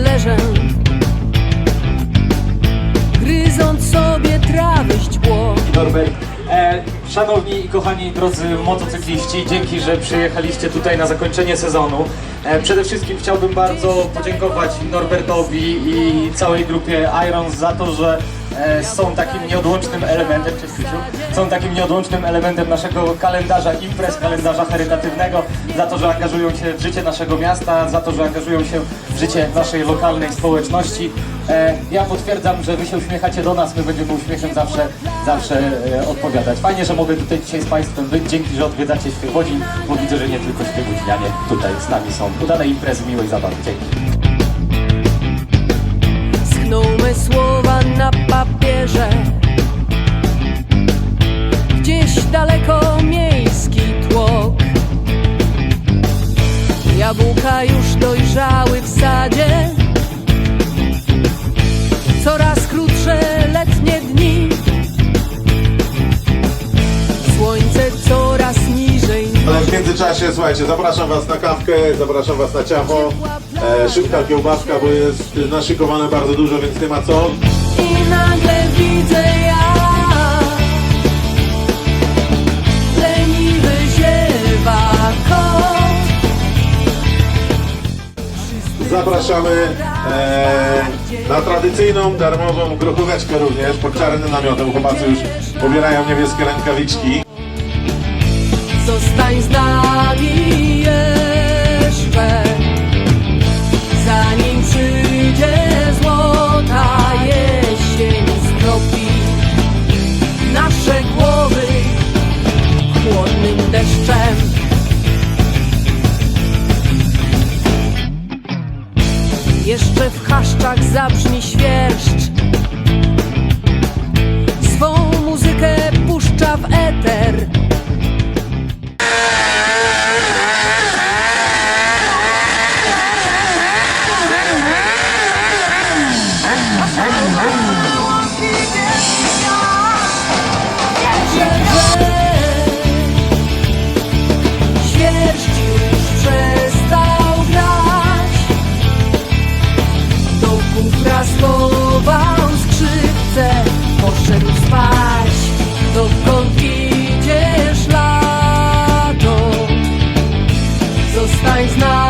leżę. Gryząc sobie trawy źdźbło Norbert, e, szanowni i kochani drodzy motocykliści, dzięki, że przyjechaliście tutaj na zakończenie sezonu. E, przede wszystkim chciałbym bardzo podziękować Norbertowi i całej grupie Irons za to, że są takim nieodłącznym elementem, cześć Krzysiu, są takim nieodłącznym elementem naszego kalendarza imprez, kalendarza charytatywnego, za to, że angażują się w życie naszego miasta, za to, że angażują się w życie naszej lokalnej społeczności. E, ja potwierdzam, że wy się uśmiechacie do nas, my będziemy uśmiechem zawsze, zawsze e, odpowiadać. Fajnie, że mogę tutaj dzisiaj z Państwem być, dzięki, że odwiedzacie Świebodzin, bo widzę, że nie tylko Świebodzinianie tutaj z nami są. Udanej imprezy, miłej zabawy, dzięki. Schną me słowa na papierze. Gdzieś daleko miejski tłok. Jabłka już dojrzały w sadzie. Coraz krótsze letnie dni. Słońce coraz niżej. Ale w międzyczasie, słuchajcie, zapraszam was na kawkę, zapraszam was na ciacho. E, szybka kiełbaska, bo jest naszykowane bardzo dużo, więc nie ma co. I nagle widzę ja Leniwy ziewa kot Zapraszamy e, na tradycyjną, darmową grochóweczkę również pod czarnym namiotem. Chłopacy już pobierają niebieskie rękawiczki. Zostań z nami Jeszcze w chaszczach zabrzmi świerszcz. Swą muzykę puszcza w eter Zostań z